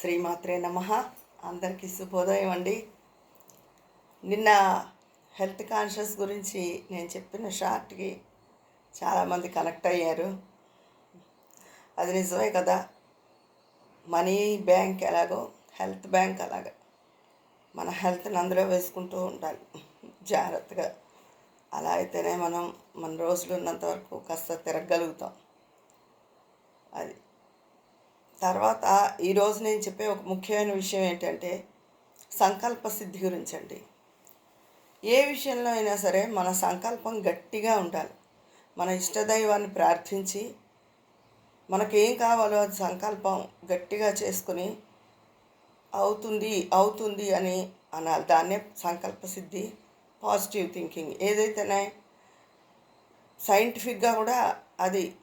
శ్రీమాత్రే నమ. అందరికీ శుభోదయం అండి. నిన్న హెల్త్ కాన్షియస్ గురించి నేను చెప్పిన షార్ట్కి చాలామంది కనెక్ట్ అయ్యారు. అది నిజమే కదా? మనీ బ్యాంక్ ఎలాగో హెల్త్ బ్యాంక్ అలాగా. మన హెల్త్ని అందులో వేసుకుంటూ ఉండాలి. జాగ్రత్తగా. అలా అయితేనే మనం మన రోజులు ఉన్నంత వరకు కాస్త తిరగలుగుతాం అది. తర్వాత ఈరోజు నేను చెప్పే ఒక ముఖ్యమైన విషయం ఏంటంటే సంకల్ప సిద్ధి గురించి అండి ఏ విషయంలో అయినా సరే మన సంకల్పం గట్టిగా ఉండాలి. మన ఇష్టదైవాన్ని ప్రార్థించి మనకేం కావాలో అది సంకల్పం గట్టిగా చేసుకుని అవుతుంది అవుతుంది అని అనాలి. దాన్నే సంకల్ప సిద్ధి పాజిటివ్ థింకింగ్. ఏదైతేనే సైంటిఫిక్గా కూడా అది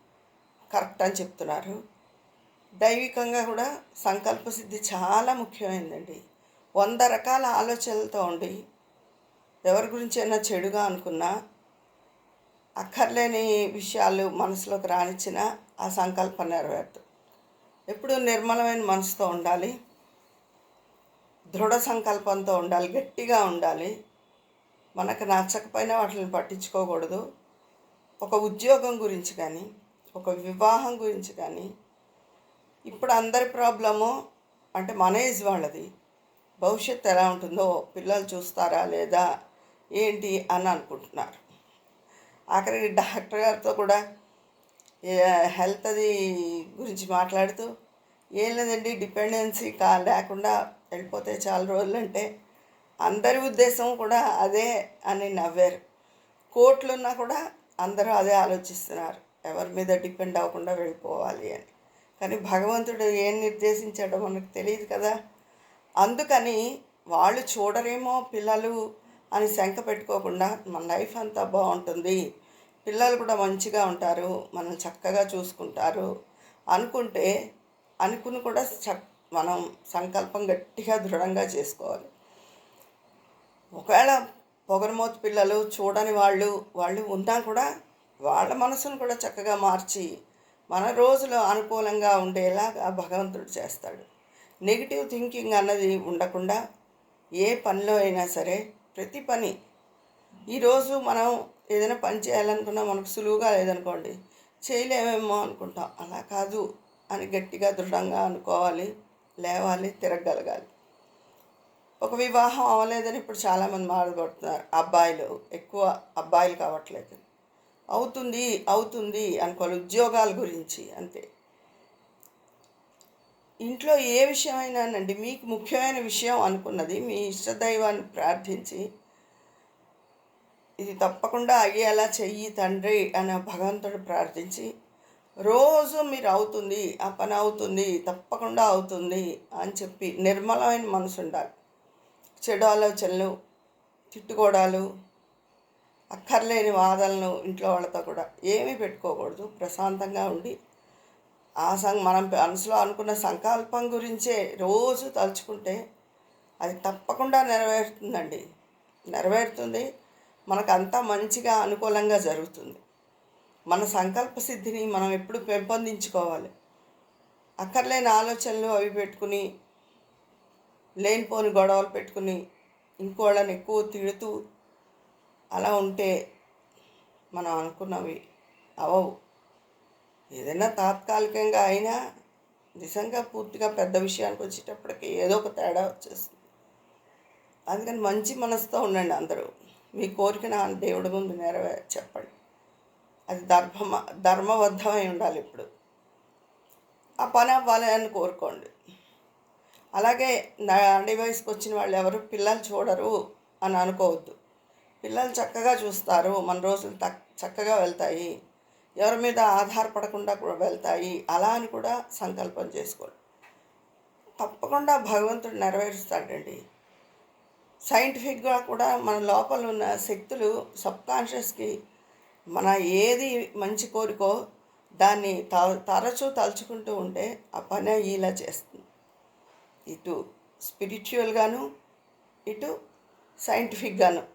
కరెక్ట్ అని చెప్తున్నారు. దైవికంగా కూడా సంకల్ప సిద్ధి చాలా ముఖ్యమైనదండి వంద రకాల ఆలోచనలతో ఉండి ఎవరి గురించి అయినా చెడుగా అనుకున్నా అక్కర్లేని విషయాలు మనసులోకి రానిచ్చిన ఆ సంకల్పం నెరవేరదు. ఎప్పుడు నిర్మలమైన మనసుతో ఉండాలి దృఢ సంకల్పంతో ఉండాలి గట్టిగా ఉండాలి. మనకు నచ్చకపోయినా వాటిని పట్టించుకోకూడదు. ఒక ఉద్యోగం గురించి కానీ ఒక వివాహం గురించి కానీ ఇప్పుడు అందరి ప్రాబ్లము అంటే మన ఏజ్ వాళ్ళది. భవిష్యత్తు ఎలా ఉంటుందో పిల్లలు చూస్తారా లేదా ఏంటి అని అనుకుంటున్నారు. ఆఖరికి డాక్టర్ గారితో కూడా హెల్త్ అది గురించి మాట్లాడుతూ ఏం లేదండి డిపెండెన్సీ కా లేకుండా వెళ్ళిపోతే చాలా రోజులు అంటే అందరి ఉద్దేశం కూడా అదే అని నవ్వారు. కోట్లున్నా కూడా అందరూ అదే ఆలోచిస్తున్నారు. ఎవరి మీద డిపెండ్ అవ్వకుండా వెళ్ళిపోవాలి అని. కానీ భగవంతుడు ఏం నిర్దేశించాడో మనకు తెలియదు కదా. అందుకని వాళ్ళు చూడరేమో పిల్లలు అని శంక పెట్టుకోకుండా మన లైఫ్ అంతా బాగుంటుంది. పిల్లలు కూడా మంచిగా ఉంటారు మనం చక్కగా చూసుకుంటారు అనుకుంటే అనుకుని కూడా చక్ మనం సంకల్పం గట్టిగా దృఢంగా చేసుకోవాలి. ఒకవేళ పొగరమోతు పిల్లలు చూడని వాళ్ళు వాళ్ళు ఉన్నా కూడా వాళ్ళ మనసును కూడా చక్కగా మార్చి మన రోజులో అనుకూలంగా ఉండేలాగా భగవంతుడు చేస్తాడు. నెగిటివ్ థింకింగ్ అన్నది ఉండకుండా ఏ పనిలో అయినా సరే ప్రతి పని ఈరోజు మనం ఏదైనా పని చేయాలనుకున్నా మనకు సులువుగా లేదనుకోండి చేయలేమేమో అనుకుంటాం. అలా కాదు అని గట్టిగా దృఢంగా అనుకోవాలి లేవాలి తిరగగలగాలి. ఒక వివాహం అవ్వలేదని ఇప్పుడు చాలామంది మాట్లాడుతున్నారు. అబ్బాయిలు ఎక్కువ అబ్బాయిలు కావట్లేదు. అవుతుంది అవుతుంది అనుకోవాలి ఉద్యోగాల గురించి అంతే. ఇంట్లో ఏ విషయమైనానండి మీకు ముఖ్యమైన విషయం అనుకున్నది మీ ఇష్టదైవాన్ని ప్రార్థించి ఇది తప్పకుండా అయ్యేలా చెయ్యి తండ్రి అని భగవంతుడు ప్రార్థించి రోజు మీరు అవుతుంది ఆ పని అవుతుంది తప్పకుండా అవుతుంది అని చెప్పి నిర్మలమైన మనసు ఉండాలి. చెడు ఆలోచనలు తిట్టుకోవడాలు అక్కర్లేని వాదనలు ఇంట్లో వాళ్ళతో కూడా ఏమీ పెట్టుకోకూడదు. ప్రశాంతంగా ఉండి ఆ సం మనం మనసులో అనుకున్న సంకల్పం గురించే రోజు తలుచుకుంటే అది తప్పకుండా నెరవేరుతుందండి. నెరవేరుతుంది. మనకు అంతా మంచిగా అనుకూలంగా జరుగుతుంది. మన సంకల్ప సిద్ధిని మనం ఎప్పుడు పెంపొందించుకోవాలి. అక్కర్లేని ఆలోచనలు అవి పెట్టుకుని లేనిపోని గొడవలు పెట్టుకుని ఇంకోళ్ళని ఎక్కువ తిడుతూ అలా ఉంటే మనం అనుకున్నవి అవవు. ఏదైనా తాత్కాలికంగా అయినా నిజంగా పూర్తిగా పెద్ద విషయానికి వచ్చేటప్పటికి ఏదో ఒక తేడా వచ్చేస్తుంది. అందుకని మంచి మనసుతో ఉండండి అందరూ. మీ కోరిక నా దేవుడి ముందు నెరవే చెప్పండి. అది ధర్మ ధర్మబద్ధమై ఉండాలి ఇప్పుడు. ఆ పని అవ్వాలి అని కోరుకోండి. అలాగే నాడి వయసుకు వచ్చిన వాళ్ళు ఎవరు పిల్లలు చూడరు అని అనుకోవద్దు. పిల్లలు చక్కగా చూస్తారు. మన రోజులు తక్ చక్కగా వెళ్తాయి. ఎవరి మీద ఆధారపడకుండా కూడా వెళ్తాయి. అలా అని కూడా సంకల్పం చేసుకోండి తప్పకుండా భగవంతుడు నెరవేరుస్తాడండి. సైంటిఫిక్గా కూడా మన లోపల ఉన్న శక్తులు సబ్కాన్షియస్కి మన ఏది మంచి కోరికో దాన్ని త తరచూ తలుచుకుంటూ ఉంటే ఆ పని ఇలా చేస్తుంది. ఇటు స్పిరిచువల్గాను ఇటు సైంటిఫిక్గాను.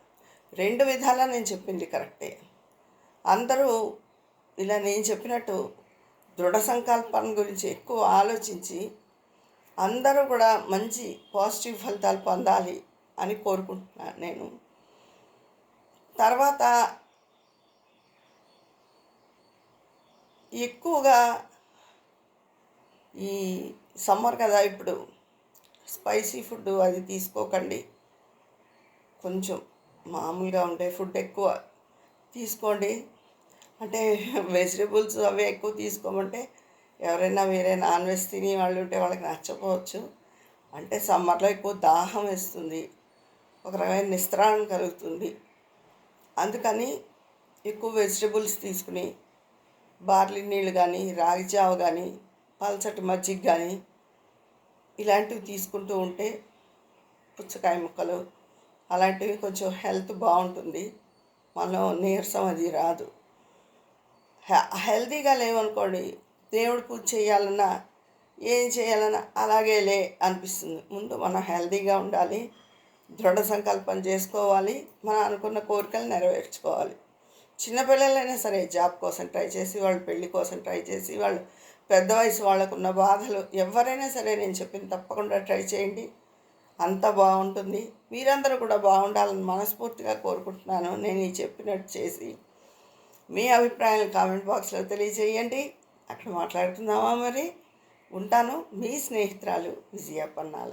రెండు విధాలా నేను చెప్పింది కరెక్టే. అందరూ ఇలా నేను చెప్పినట్టు దృఢ సంకల్పం గురించి ఎక్కువ ఆలోచించి అందరూ కూడా మంచి పాజిటివ్ ఫలితాలు పొందాలి అని కోరుకుంటున్నాను నేను. తర్వాత ఎక్కువగా ఈ సమ్మర్ కదా ఇప్పుడు స్పైసీ ఫుడ్ అది తీసుకోకండి. కొంచెం మామూలుగా ఉండే ఫుడ్ ఎక్కువ తీసుకోండి. అంటే వెజిటేబుల్స్ అవి ఎక్కువ తీసుకోమంటే ఎవరైనా వేరే నాన్ వెజ్ తిని వాళ్ళు ఉంటే వాళ్ళకి నచ్చపోవచ్చు అంటే సమ్మర్లో ఎక్కువ దాహం వేస్తుంది. ఒక రకమైన నిస్త్రాణం కలుగుతుంది. అందుకని ఎక్కువ వెజిటేబుల్స్ తీసుకుని బార్లీ నీళ్ళు కానీ రాగి జావ కానీ పల్చటి మజ్జిగ కానీ ఇలాంటివి తీసుకుంటూ ఉంటే పుచ్చకాయ ముక్కలు అలాంటివి కొంచెం హెల్త్ బాగుంటుంది. మనం నీరసం అది రాదు. హె- హెల్తీగా లేవనుకోండి దేవుడు పూజ చేయాలన్నా ఏం చేయాలన్నా అలాగే లే అనిపిస్తుంది. ముందు మనం హెల్తీగా ఉండాలి దృఢ సంకల్పం చేసుకోవాలి మనం అనుకున్న కోరికలు నెరవేర్చుకోవాలి. చిన్నపిల్లలైనా సరే జాబ్ కోసం ట్రై చేసి వాళ్ళు పెళ్ళి కోసం ట్రై చేసి వాళ్ళు పెద్ద వయసు వాళ్ళకున్న బాధలు ఎవరైనా సరే నేను చెప్పింది తప్పకుండా ట్రై చేయండి. అంత బాగుంటుంది. మీరందరూ కూడా బాగుండాలని మనస్ఫూర్తిగా కోరుకుంటున్నాను. నేను ఈ చెప్పినట్టు చేసి మీ అభిప్రాయాలు కామెంట్ బాక్స్లో తెలియజేయండి. అక్కడ మాట్లాడుకుందామా మరి? ఉంటాను. మీ స్నేహితురాలు విజయ పన్నాల